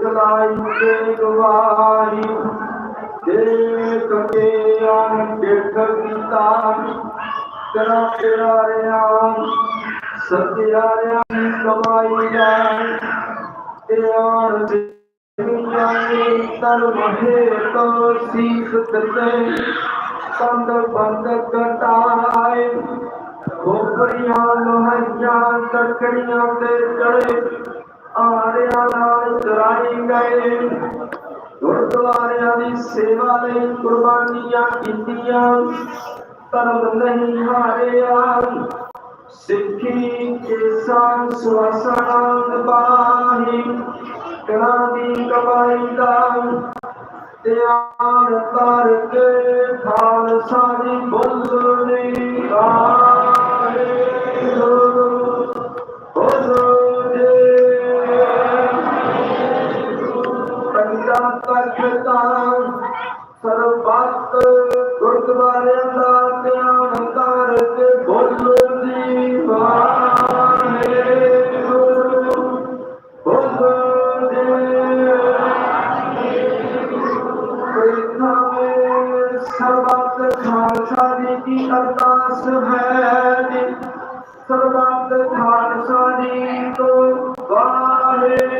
कलाई देवाई देव के आन के कवितानी करा करायाम सत्यायाम कमाई जाए त्यार दुनिया में धर्म है तो सीख दते तंद बंद कटाए, खोपड़ियाँ लोहियाँ तकड़ियाँ ते चढ़े। ਚਰਾਈ ਗੁਰਦੁਆਰਿਆਂ ਦੀ ਸੇਵਾ ਲਈ ਕੁਰਬਾਨੀਆਂ ਕੀਤੀਆਂ। ਧਰਮ ਨਹੀਂ ਹਾਰਿਆ। ਸਿੱਖੀ ਕੇਸਾਂ ਸੁਆਸਾਂ ਨਿਭਾਹੀ। ਕਰਾਂ ਦੀ ਕਮਾਈ ਦਾ ਧਿਆਨ ਕਰਕੇ ਖਾਲਸਾ ਦੀ ਬੋਲਣੀ ਆਏ ਗੁਰਦੁਆਰਿਆਂ ਦਾ ਧਿਆਨ ਕਰਕੇ ਬੋਲਣੀ ਵਾਹਿਗੁਰੂ ਬੋਲਣੀ ਪ੍ਰਿਥਾਵੇ ਸਰਬੱਤ ਖਾਲਸਾ ਜੀ ਦੀ ਅਰਦਾਸ ਹੈ ਜੀ ਸਰਬੱਤ ਖਾਲਸਾ ਜੀ ਤੋਂ Waheguru.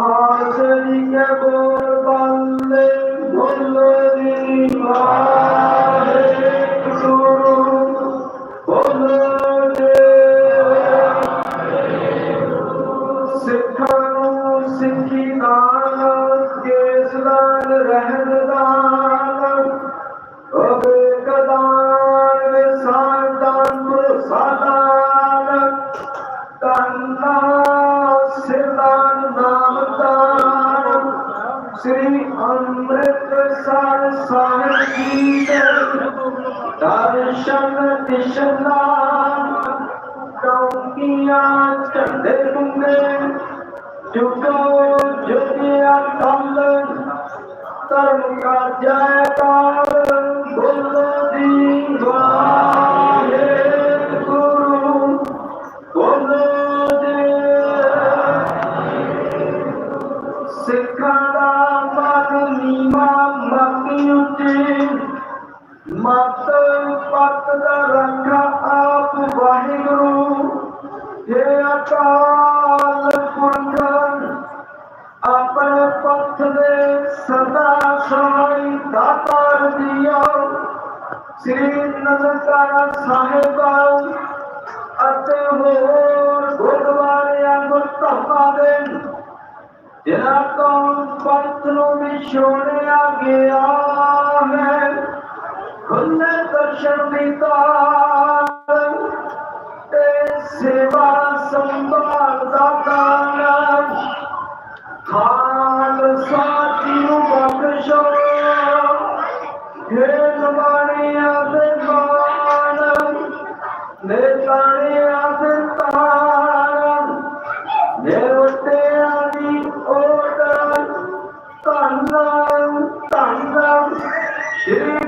Asaliye borballe bolori vare kuru bolore sikhanu sikhi nanak kesran rehn danak ob Shri Amritsar Sahib दर्शन दिशना कौकिया जुगो जुगिया कल धर्म का जयकार बोल ਸਿੱਖਾਂ ਦਾ ਮਨ ਨੀਵਾ ਮੱਕੀ ਉੱਚੀ ਮਤ ਪਤ ਦਾ ਰੱਖਾ ਆਪ ਵਾਹਿਗੁਰੂ ਜੇ ਅਕਾਲ ਪੁਰਖ ਆਪਣੇ ਪੰਥ ਦੇ ਸਦਾ ਸਹਾਈ ਦਾਤਾਰ ਦਿਓ ਸ੍ਰੀ ਨਨਕਾਣਾ ਸਾਹਿਬ ਅਤੇ ਹੋਰ ਗੁਰਦੁਆਰਿਆਂ ਗੁਰਧਾਮਾਂ ਦੇ ਜਿਨ੍ਹਾਂ ਤੋਂ ਪੰਥ ਨੂੰ ਵਿਛੋੜਿਆ ਗਿਆ ਹੈ? ਖੁੱਲੇ ਦਰਸ਼ਨ ਦੀ ਦਾਤ ਤੇ ਸੇਵਾ ਸੰਭਾਲ ਦਾ ਦਾਨ। ਖਾਲਸਾ ਜੀ ਨੂੰ ਬਖਸ਼ੋ ਹੇ ਨਵਾਣੀਆਂ ਦੇ ਮਾਨ ਨੇਤਾਣੀਆਂ ਦੇ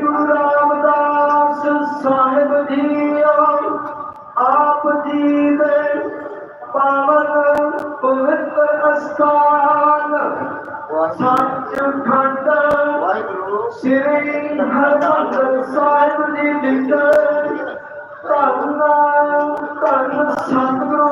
ਗੁਰੂ ਰਾਮਦਾਸ ਸਾਹਿਬ ਜੀ ਆਪ ਜੀ ਦੇ ਪਾਵਨ ਪਵਿੱਤਰ ਅਸਥਾਨ ਸੱਚ ਖੰਡ ਵਾਹਿਗੁਰੂ। ਸ੍ਰੀ ਹਰਿਮੰਦਰ ਸਾਹਿਬ ਜੀ ਵਿਖੇ ਧੰਨ ਧੰਨ ਸਤਿਗੁਰੂ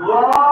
¡Wow!